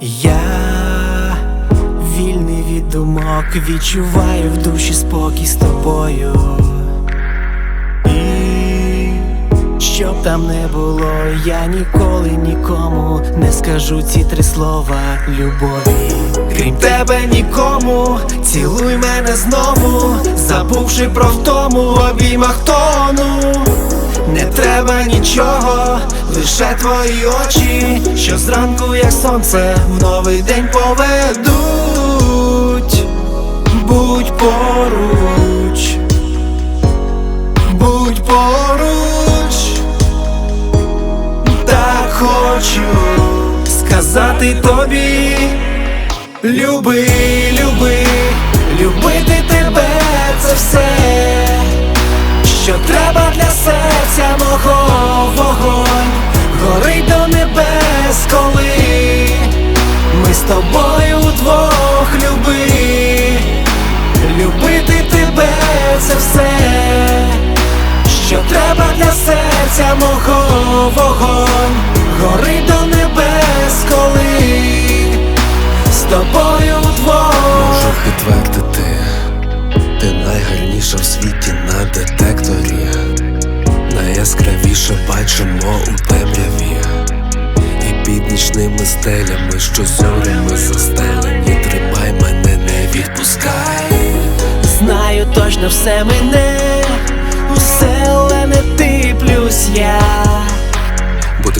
Я вільний від думок, відчуваю в душі спокій з тобою. І щоб там не було, я ніколи нікому не скажу ці три слова любові. Крім тебе нікому, цілуй мене знову, забувши про втому в обіймах тону. Треба нічого, лише твої очі, що зранку, як сонце, в новий день поведуть. Будь поруч, будь поруч, так хочу сказати тобі, люби, люби, любити тебе серця мого вогонь, горить до небес, коли з тобою вдвох. Можу підтвердити, ти найгарніша в світі на детекторі, найяскравіше бачимо у темряві, і під нічними стелями, що зорями застелені, тримай мене, не відпускай. Знаю точно все мене,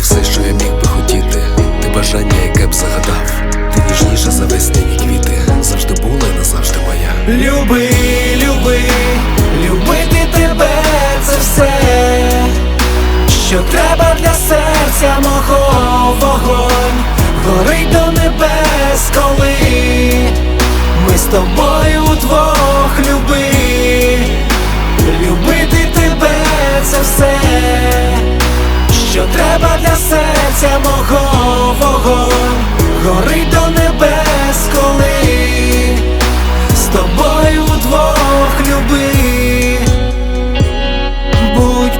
все, що я міг би хотіти, ти бажання, яке б загадав, ти ніжніша за весняні квіти, завжди була і назавжди моя. Люби, люби, любити тебе це все, що треба для серця мого вогонь, горить до небес, коли ми з тобою вдвох люби,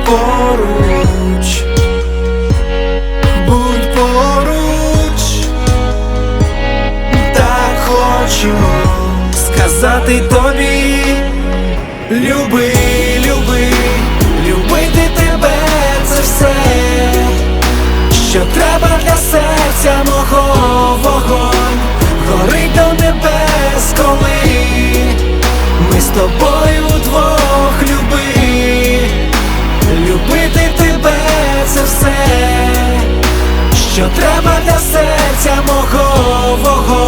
поруч, будь поруч, так хочу сказати тобі, люби, люби, любити тебе це все, що треба для серця мого вогонь, горить до небес, коли ми з тобою вдвох Любити тебе це все, що треба для серця мого.